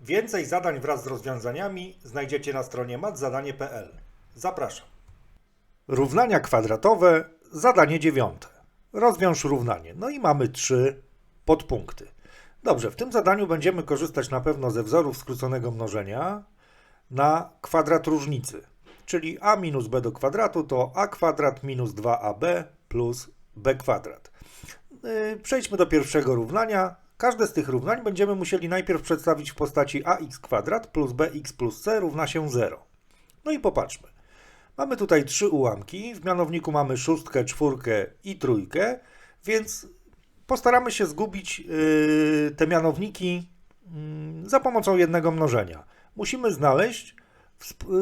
Więcej zadań wraz z rozwiązaniami znajdziecie na stronie matzadanie.pl. Zapraszam. Równania kwadratowe, zadanie dziewiąte. Rozwiąż równanie. No i mamy trzy podpunkty. Dobrze, w tym zadaniu będziemy korzystać na pewno ze wzorów skróconego mnożenia na kwadrat różnicy. Czyli a minus b do kwadratu to a kwadrat minus 2ab plus b kwadrat. Yy, Przejdźmy do pierwszego równania. Każde z tych równań będziemy musieli najpierw przedstawić w postaci ax plus bx plus c równa się 0. No i popatrzmy. Mamy tutaj trzy ułamki. W mianowniku mamy szóstkę, czwórkę i trójkę, więc postaramy się zgubić yy, te mianowniki yy, za pomocą jednego mnożenia. Musimy znaleźć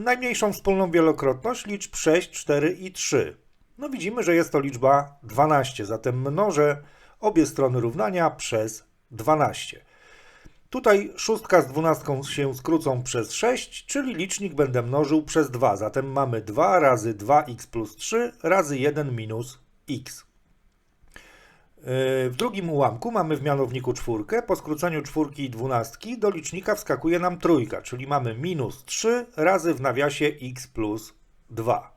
najmniejszą wspólną wielokrotność liczb 6, 4 i 3. No widzimy, że jest to liczba 12, zatem mnożę obie strony równania przez 12. Tutaj szóstka z dwunastką się skrócą przez 6, czyli licznik będę mnożył przez 2. Zatem mamy 2 razy 2x plus 3 razy 1 minus x. Yy, W drugim ułamku mamy w mianowniku czwórkę. Po skróceniu czwórki i dwunastki do licznika wskakuje nam trójka, czyli mamy minus 3 razy w nawiasie x plus 2.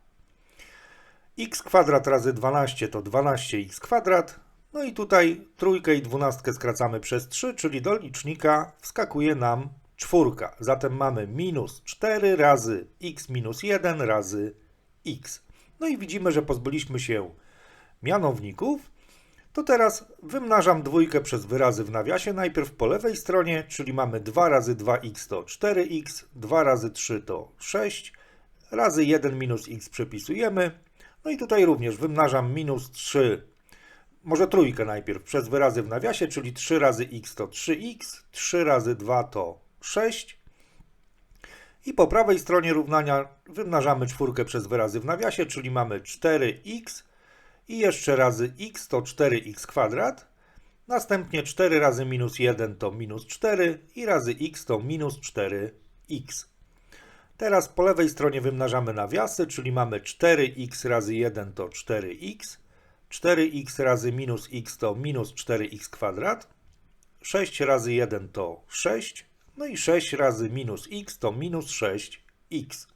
x kwadrat razy 12 to 12x kwadrat. No i tutaj trójkę i dwunastkę skracamy przez 3, czyli do licznika wskakuje nam czwórka. Zatem mamy minus 4 razy x minus 1 razy x. No i widzimy, że pozbyliśmy się mianowników. To teraz wymnażam dwójkę przez wyrazy w nawiasie. Najpierw po lewej stronie, czyli mamy 2 razy 2x to 4x, 2 razy 3 to 6, razy 1 minus x przepisujemy. No i tutaj również wymnażam minus 3 może trójkę najpierw przez wyrazy w nawiasie, czyli 3 razy x to 3x, 3 razy 2 to 6. I po prawej stronie równania wymnażamy czwórkę przez wyrazy w nawiasie, czyli mamy 4x i jeszcze razy x to 4x kwadrat. Następnie 4 razy minus 1 to minus 4 i razy x to minus 4x. Teraz po lewej stronie wymnażamy nawiasy, czyli mamy 4x razy 1 to 4x. 4x razy minus x to minus 4x kwadrat. 6 razy 1 to 6. No i 6 razy minus x to minus 6x.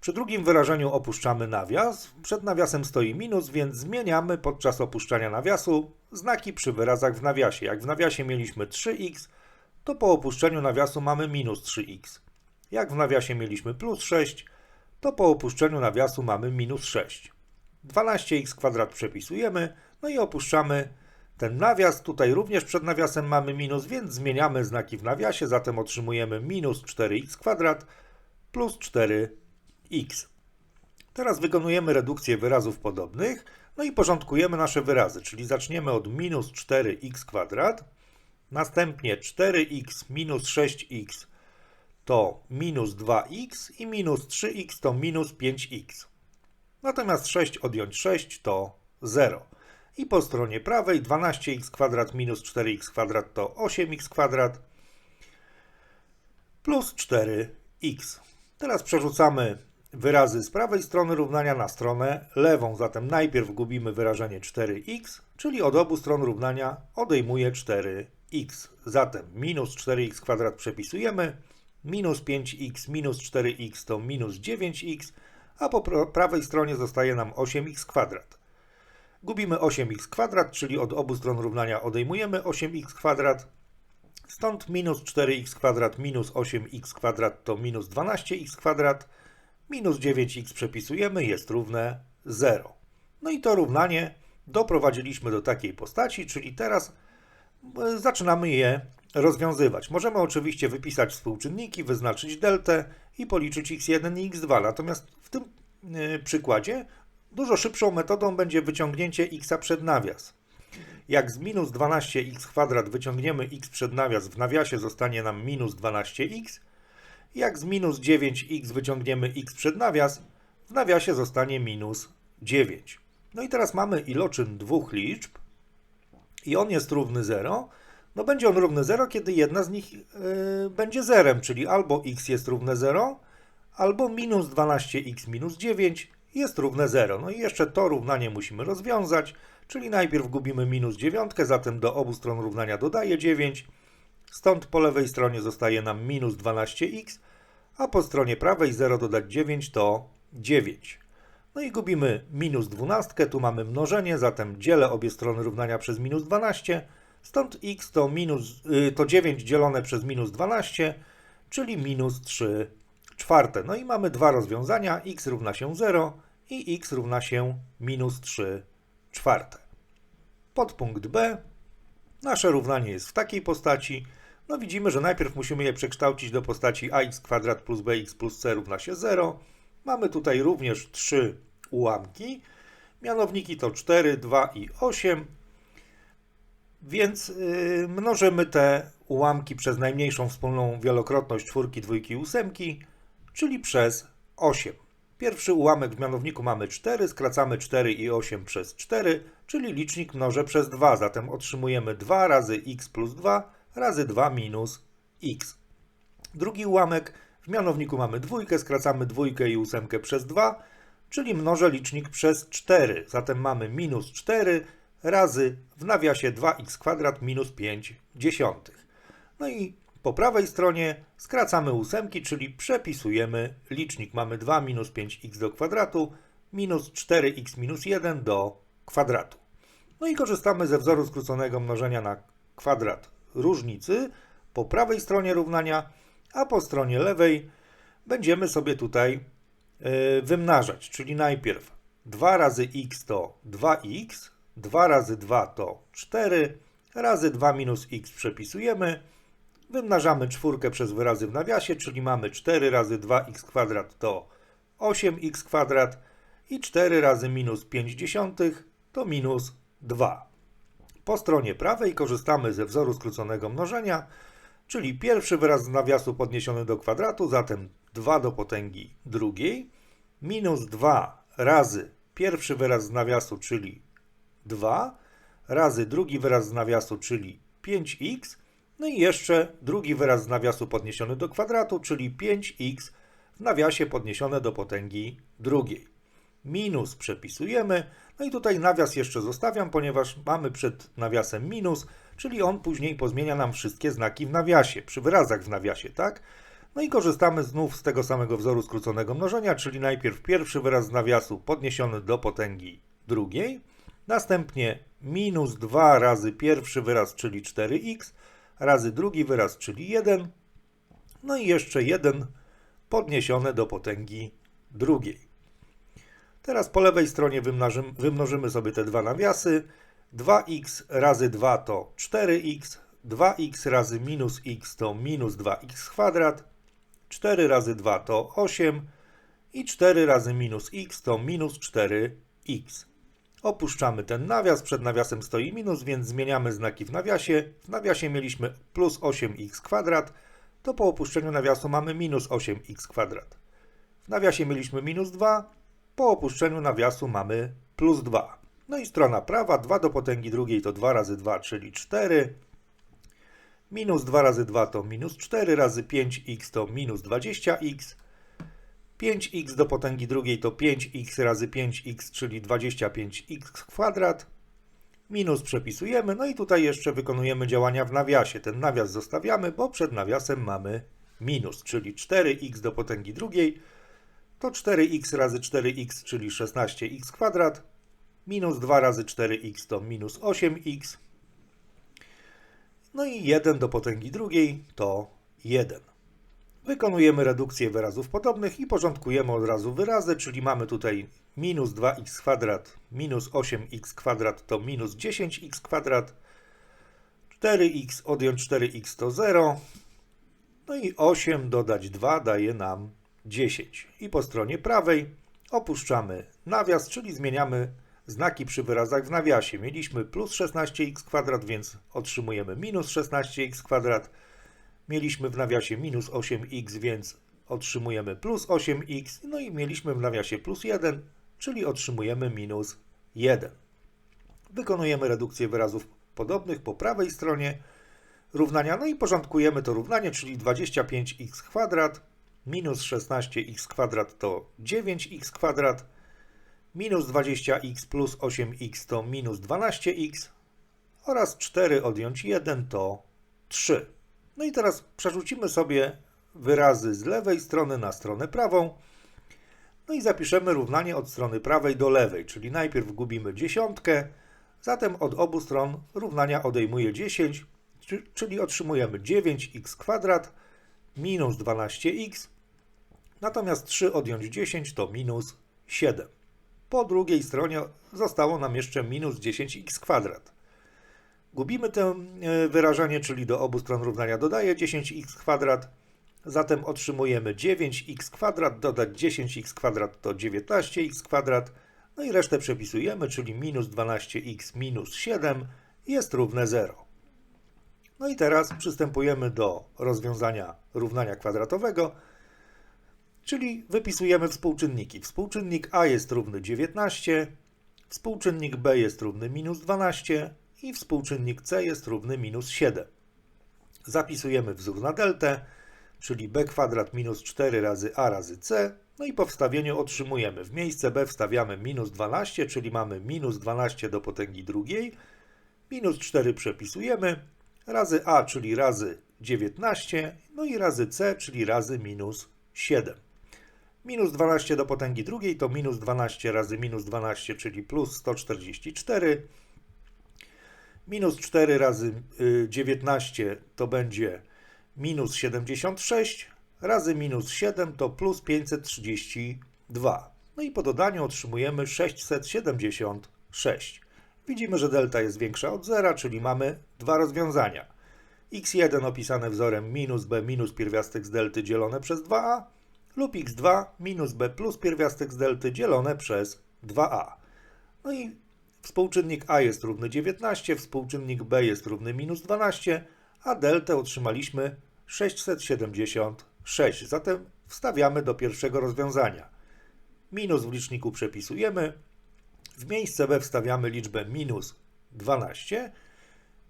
Przy drugim wyrażeniu opuszczamy nawias. Przed nawiasem stoi minus, więc zmieniamy podczas opuszczania nawiasu znaki przy wyrazach w nawiasie. Jak w nawiasie mieliśmy 3x, to po opuszczeniu nawiasu mamy minus 3x. Jak w nawiasie mieliśmy plus 6, to po opuszczeniu nawiasu mamy minus 6. 12x kwadrat przepisujemy, no i opuszczamy ten nawias. Tutaj również przed nawiasem mamy minus, więc zmieniamy znaki w nawiasie, zatem otrzymujemy minus 4x kwadrat plus 4x. Teraz wykonujemy redukcję wyrazów podobnych, no i porządkujemy nasze wyrazy, czyli zaczniemy od minus 4x kwadrat, następnie 4x minus 6x to minus 2x i minus 3x to minus 5x. Natomiast 6 odjąć 6 to 0. I po stronie prawej 12x kwadrat minus 4x kwadrat to 8x kwadrat plus 4x. Teraz przerzucamy wyrazy z prawej strony równania na stronę lewą. Zatem najpierw gubimy wyrażenie 4x, czyli od obu stron równania odejmuje 4x. Zatem minus 4x kwadrat przepisujemy, minus 5x minus 4x to minus 9x, a po pra- prawej stronie zostaje nam 8x kwadrat. Gubimy 8x kwadrat, czyli od obu stron równania odejmujemy 8x kwadrat. Stąd minus 4x kwadrat minus 8x kwadrat to minus 12x kwadrat. Minus 9x przepisujemy, jest równe 0. No i to równanie doprowadziliśmy do takiej postaci, czyli teraz e, zaczynamy je rozwiązywać. Możemy oczywiście wypisać współczynniki, wyznaczyć deltę i policzyć x1 i x2. Natomiast tym e, przykładzie dużo szybszą metodą będzie wyciągnięcie x przed nawias. Jak z minus 12x kwadrat wyciągniemy x przed nawias, w nawiasie zostanie nam minus 12x. Jak z minus 9x wyciągniemy x przed nawias, w nawiasie zostanie minus 9. No i teraz mamy iloczyn dwóch liczb i on jest równy 0. No będzie on równy 0, kiedy jedna z nich yy, będzie zerem, czyli albo x jest równe 0, albo minus 12x minus 9 jest równe 0. No i jeszcze to równanie musimy rozwiązać, czyli najpierw gubimy minus 9, zatem do obu stron równania dodaję 9, Stąd po lewej stronie zostaje nam minus 12x, a po stronie prawej 0 dodać 9 to 9. No i gubimy minus 12, tu mamy mnożenie, zatem dzielę obie strony równania przez minus 12, stąd x to, minus, y, to 9 dzielone przez minus 12, czyli minus 3 czwarte. No i mamy dwa rozwiązania, x równa się 0 i x równa się minus 3 czwarte. Podpunkt B. Nasze równanie jest w takiej postaci. No widzimy, że najpierw musimy je przekształcić do postaci ax kwadrat plus bx plus c równa się 0. Mamy tutaj również trzy ułamki. Mianowniki to 4, 2 i 8. Więc yy, mnożymy te ułamki przez najmniejszą wspólną wielokrotność czwórki, dwójki ósemki, czyli przez 8. Pierwszy ułamek w mianowniku mamy 4, skracamy 4 i 8 przez 4, czyli licznik mnożę przez 2, zatem otrzymujemy 2 razy x plus 2 razy 2 minus x. Drugi ułamek w mianowniku mamy dwójkę, skracamy dwójkę i ósemkę przez 2, czyli mnożę licznik przez 4, zatem mamy minus 4 razy w nawiasie 2x kwadrat minus 5 dziesiątych. No i po prawej stronie skracamy ósemki, czyli przepisujemy licznik. Mamy 2 minus 5x do kwadratu minus 4x minus 1 do kwadratu. No i korzystamy ze wzoru skróconego mnożenia na kwadrat różnicy po prawej stronie równania, a po stronie lewej będziemy sobie tutaj yy, wymnażać, czyli najpierw 2 razy x to 2x, 2 razy 2 to 4, razy 2 minus x przepisujemy, Wymnażamy czwórkę przez wyrazy w nawiasie, czyli mamy 4 razy 2x kwadrat to 8x kwadrat i 4 razy minus 5 dziesiątych to minus 2. Po stronie prawej korzystamy ze wzoru skróconego mnożenia, czyli pierwszy wyraz z nawiasu podniesiony do kwadratu, zatem 2 do potęgi drugiej, minus 2 razy pierwszy wyraz z nawiasu, czyli 2, razy drugi wyraz z nawiasu, czyli 5x, no i jeszcze drugi wyraz z nawiasu podniesiony do kwadratu, czyli 5x w nawiasie podniesione do potęgi drugiej. Minus przepisujemy, no i tutaj nawias jeszcze zostawiam, ponieważ mamy przed nawiasem minus, czyli on później pozmienia nam wszystkie znaki w nawiasie, przy wyrazach w nawiasie, tak? No i korzystamy znów z tego samego wzoru skróconego mnożenia, czyli najpierw pierwszy wyraz z nawiasu podniesiony do potęgi drugiej, następnie minus 2 razy pierwszy wyraz, czyli 4x, razy drugi wyraz, czyli 1, no i jeszcze 1 podniesione do potęgi drugiej. Teraz po lewej stronie wymnożymy, wymnożymy sobie te dwa nawiasy. 2x razy 2 to 4x, 2x razy minus x to minus 2x kwadrat, 4 razy 2 to 8 i 4 razy minus x to minus 4x. Opuszczamy ten nawias, przed nawiasem stoi minus, więc zmieniamy znaki w nawiasie. W nawiasie mieliśmy plus 8x kwadrat, to po opuszczeniu nawiasu mamy minus 8x kwadrat. W nawiasie mieliśmy minus 2, po opuszczeniu nawiasu mamy plus 2. No i strona prawa, 2 do potęgi drugiej to 2 razy 2, czyli 4. Minus 2 razy 2 to minus 4, razy 5x to minus 20x. 5x do potęgi drugiej to 5x razy 5x, czyli 25x kwadrat. Minus przepisujemy, no i tutaj jeszcze wykonujemy działania w nawiasie. Ten nawias zostawiamy, bo przed nawiasem mamy minus, czyli 4x do potęgi drugiej to 4x razy 4x, czyli 16x kwadrat. Minus 2 razy 4x to minus 8x. No i 1 do potęgi drugiej to 1. Wykonujemy redukcję wyrazów podobnych i porządkujemy od razu wyrazy, czyli mamy tutaj minus 2x kwadrat minus 8x kwadrat to minus 10x kwadrat, 4x odjąć 4x to 0, no i 8 dodać 2 daje nam 10. I po stronie prawej opuszczamy nawias, czyli zmieniamy znaki przy wyrazach w nawiasie. Mieliśmy plus 16x kwadrat, więc otrzymujemy minus 16x kwadrat, Mieliśmy w nawiasie minus 8x, więc otrzymujemy plus 8x. No i mieliśmy w nawiasie plus 1, czyli otrzymujemy minus 1. Wykonujemy redukcję wyrazów podobnych po prawej stronie równania. No i porządkujemy to równanie, czyli 25x kwadrat minus 16x kwadrat to 9x kwadrat minus 20x plus 8x to minus 12x oraz 4 odjąć 1 to 3. No i teraz przerzucimy sobie wyrazy z lewej strony na stronę prawą. No i zapiszemy równanie od strony prawej do lewej, czyli najpierw gubimy dziesiątkę, zatem od obu stron równania odejmuje 10, czy- czyli otrzymujemy 9x kwadrat minus 12x, natomiast 3 odjąć 10 to minus 7. Po drugiej stronie zostało nam jeszcze minus 10x kwadrat. Gubimy to e, wyrażenie, czyli do obu stron równania dodaję 10x kwadrat, zatem otrzymujemy 9x kwadrat, dodać 10x kwadrat to 19x kwadrat, no i resztę przepisujemy, czyli minus 12x minus 7 jest równe 0. No i teraz przystępujemy do rozwiązania równania kwadratowego, czyli wypisujemy współczynniki. Współczynnik a jest równy 19, współczynnik b jest równy minus 12 i współczynnik c jest równy minus 7. Zapisujemy wzór na deltę, czyli b kwadrat minus 4 razy a razy c, no i po wstawieniu otrzymujemy w miejsce b wstawiamy minus 12, czyli mamy minus 12 do potęgi drugiej, minus 4 przepisujemy, razy a, czyli razy 19, no i razy c, czyli razy minus 7. Minus 12 do potęgi drugiej to minus 12 razy minus 12, czyli plus 144. Minus 4 razy y, 19 to będzie minus 76, razy minus 7 to plus 532. No i po dodaniu otrzymujemy 676. Widzimy, że delta jest większa od zera, czyli mamy dwa rozwiązania. x1 opisane wzorem minus b minus pierwiastek z delty dzielone przez 2a lub x2 minus b plus pierwiastek z delty dzielone przez 2a. No i współczynnik a jest równy 19, współczynnik b jest równy minus 12, a deltę otrzymaliśmy 676. Zatem wstawiamy do pierwszego rozwiązania. Minus w liczniku przepisujemy, w miejsce b wstawiamy liczbę minus 12,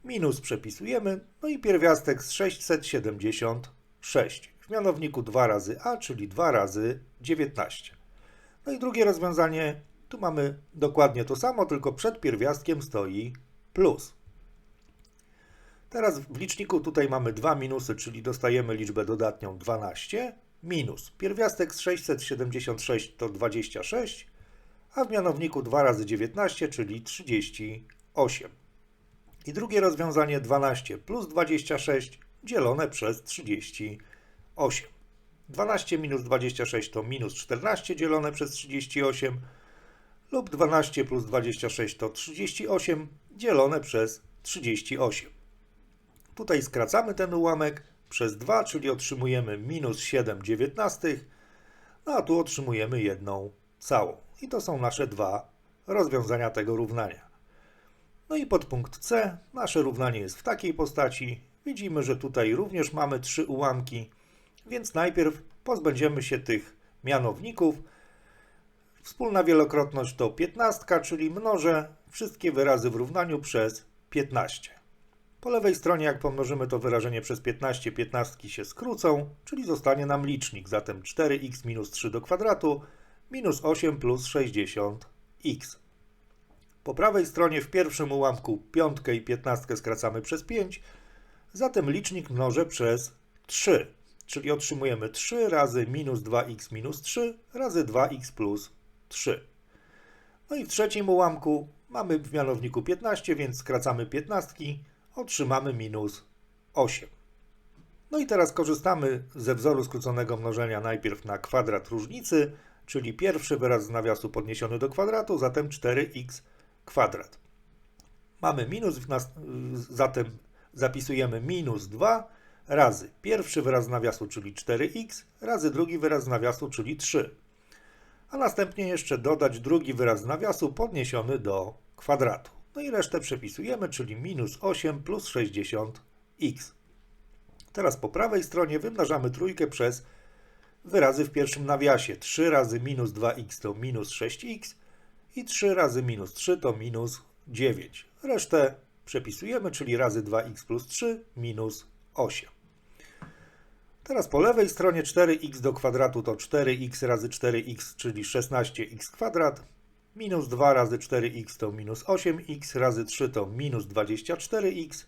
minus przepisujemy, no i pierwiastek z 676. W mianowniku 2 razy a, czyli 2 razy 19. No i drugie rozwiązanie, tu mamy dokładnie to samo, tylko przed pierwiastkiem stoi plus. Teraz w liczniku tutaj mamy dwa minusy, czyli dostajemy liczbę dodatnią 12, minus pierwiastek z 676 to 26, a w mianowniku 2 razy 19, czyli 38. I drugie rozwiązanie 12 plus 26 dzielone przez 38. 12 minus 26 to minus 14 dzielone przez 38 lub 12 plus 26 to 38 dzielone przez 38. Tutaj skracamy ten ułamek przez 2, czyli otrzymujemy minus 7 dziewiętnastych, no a tu otrzymujemy jedną całą. I to są nasze dwa rozwiązania tego równania. No i podpunkt C, nasze równanie jest w takiej postaci. Widzimy, że tutaj również mamy trzy ułamki, więc najpierw pozbędziemy się tych mianowników. Wspólna wielokrotność to 15, czyli mnożę wszystkie wyrazy w równaniu przez 15. Po lewej stronie, jak pomnożymy to wyrażenie przez 15, 15 się skrócą, czyli zostanie nam licznik, zatem 4x minus 3 do kwadratu minus 8 plus 60x. Po prawej stronie w pierwszym ułamku piątkę i 15 skracamy przez 5, zatem licznik mnożę przez 3, czyli otrzymujemy 3 razy minus 2x minus 3 razy 2x plus 3. No i w trzecim ułamku mamy w mianowniku 15, więc skracamy 15, otrzymamy minus 8. No i teraz korzystamy ze wzoru skróconego mnożenia najpierw na kwadrat różnicy, czyli pierwszy wyraz z nawiasu podniesiony do kwadratu, zatem 4x kwadrat. Mamy minus, zatem zapisujemy minus 2 razy pierwszy wyraz z nawiasu, czyli 4x, razy drugi wyraz z nawiasu, czyli 3. A następnie jeszcze dodać drugi wyraz nawiasu podniesiony do kwadratu. No i resztę przepisujemy, czyli minus 8 plus 60x. Teraz po prawej stronie wymnażamy trójkę przez wyrazy w pierwszym nawiasie. 3 razy minus 2x to minus 6x i 3 razy minus 3 to minus 9. Resztę przepisujemy, czyli razy 2x plus 3 minus 8. Teraz po lewej stronie 4x do kwadratu to 4x razy 4x, czyli 16x kwadrat. Minus 2 razy 4x to minus 8x, razy 3 to minus 24x.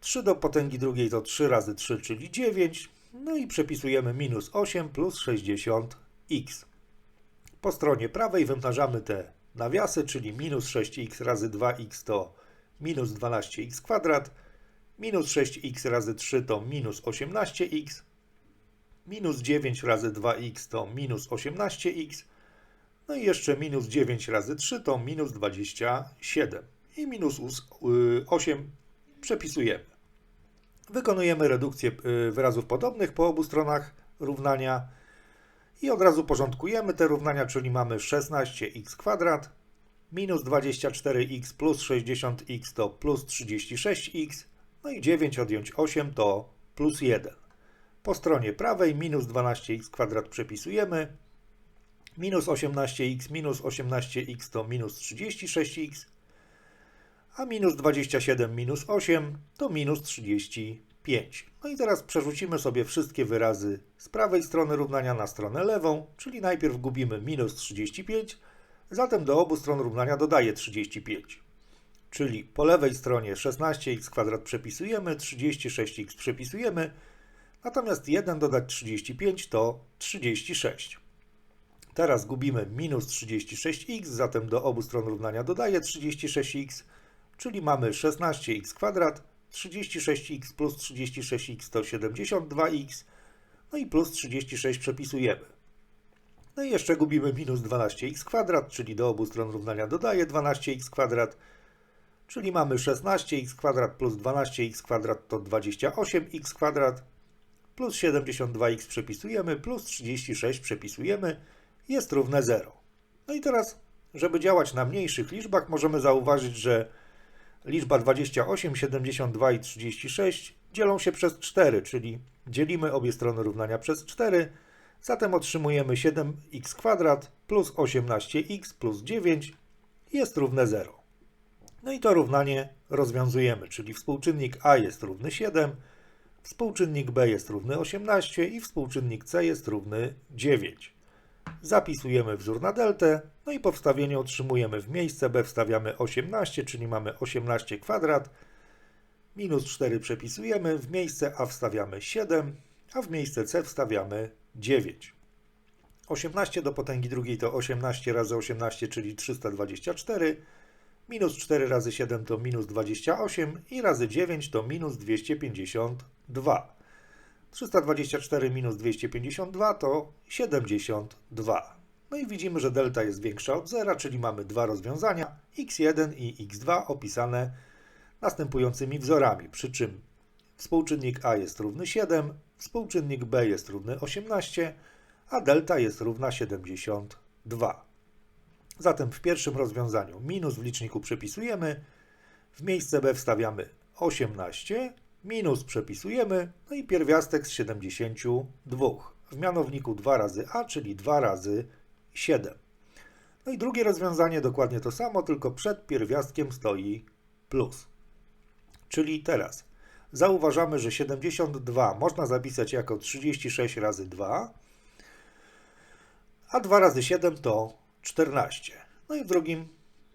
3 do potęgi drugiej to 3 razy 3, czyli 9. No i przepisujemy minus 8 plus 60x. Po stronie prawej wymnażamy te nawiasy, czyli minus 6x razy 2x to minus 12x kwadrat, minus 6x razy 3 to minus 18x, minus 9 razy 2x to minus 18x, no i jeszcze minus 9 razy 3 to minus 27 i minus 8 przepisujemy. Wykonujemy redukcję y, wyrazów podobnych po obu stronach równania i od razu porządkujemy te równania, czyli mamy 16x kwadrat minus 24x plus 60x to plus 36x, no i 9 odjąć 8 to plus 1. Po stronie prawej minus 12x kwadrat przepisujemy, minus 18x minus 18x to minus 36x, a minus 27 minus 8 to minus 35. No i teraz przerzucimy sobie wszystkie wyrazy z prawej strony równania na stronę lewą, czyli najpierw gubimy minus 35, zatem do obu stron równania dodaję 35. Czyli po lewej stronie 16x kwadrat przepisujemy, 36x przepisujemy, natomiast 1 dodać 35 to 36. Teraz gubimy minus 36x, zatem do obu stron równania dodaję 36x, czyli mamy 16x kwadrat, 36x plus 36x to 72x, no i plus 36 przepisujemy. No i jeszcze gubimy minus 12x kwadrat, czyli do obu stron równania dodaję 12x kwadrat, czyli mamy 16x kwadrat plus 12x kwadrat to 28x kwadrat, plus 72x przepisujemy, plus 36 przepisujemy, jest równe 0. No i teraz, żeby działać na mniejszych liczbach, możemy zauważyć, że liczba 28, 72 i 36 dzielą się przez 4, czyli dzielimy obie strony równania przez 4, zatem otrzymujemy 7x kwadrat plus 18x plus 9 jest równe 0. No i to równanie rozwiązujemy, czyli współczynnik a jest równy 7, współczynnik b jest równy 18 i współczynnik c jest równy 9. Zapisujemy wzór na deltę, no i po wstawieniu otrzymujemy w miejsce b wstawiamy 18, czyli mamy 18 kwadrat, minus 4 przepisujemy, w miejsce a wstawiamy 7, a w miejsce c wstawiamy 9. 18 do potęgi drugiej to 18 razy 18, czyli 324, minus 4 razy 7 to minus 28 i razy 9 to minus 252. 324 minus 252 to 72. No i widzimy, że delta jest większa od zera, czyli mamy dwa rozwiązania x1 i x2 opisane następującymi wzorami, przy czym współczynnik a jest równy 7, współczynnik b jest równy 18, a delta jest równa 72. Zatem w pierwszym rozwiązaniu minus w liczniku przepisujemy, w miejsce b wstawiamy 18, minus przepisujemy, no i pierwiastek z 72. W mianowniku 2 razy a, czyli 2 razy 7. No i drugie rozwiązanie dokładnie to samo, tylko przed pierwiastkiem stoi plus. Czyli teraz zauważamy, że 72 można zapisać jako 36 razy 2, a 2 razy 7 to 14. No i w drugim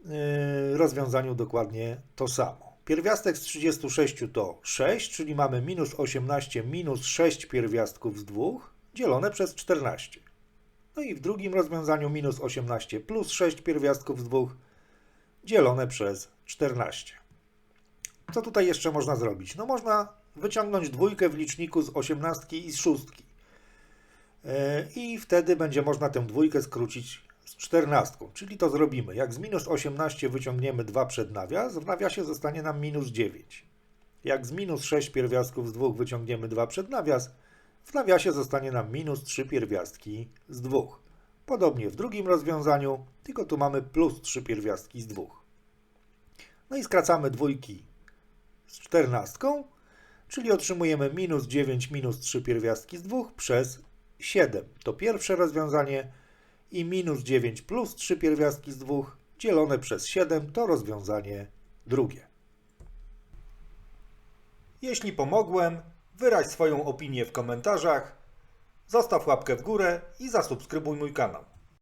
yy, rozwiązaniu dokładnie to samo. Pierwiastek z 36 to 6, czyli mamy minus 18 minus 6 pierwiastków z 2 dzielone przez 14. No i w drugim rozwiązaniu minus 18 plus 6 pierwiastków z 2 dzielone przez 14. Co tutaj jeszcze można zrobić? No można wyciągnąć dwójkę w liczniku z 18 i z 6. E, I wtedy będzie można tę dwójkę skrócić 14, czyli to zrobimy. Jak z minus 18 wyciągniemy 2 przed nawias, w nawiasie zostanie nam minus 9. Jak z minus 6 pierwiastków z 2 wyciągniemy 2 przed nawias, w nawiasie zostanie nam minus 3 pierwiastki z 2. Podobnie w drugim rozwiązaniu, tylko tu mamy plus 3 pierwiastki z 2. No i skracamy dwójki z 14, czyli otrzymujemy minus 9 minus 3 pierwiastki z 2 przez 7. To pierwsze rozwiązanie i minus 9 plus 3 pierwiastki z 2 dzielone przez 7 to rozwiązanie drugie. Jeśli pomogłem, wyraź swoją opinię w komentarzach, zostaw łapkę w górę i zasubskrybuj mój kanał.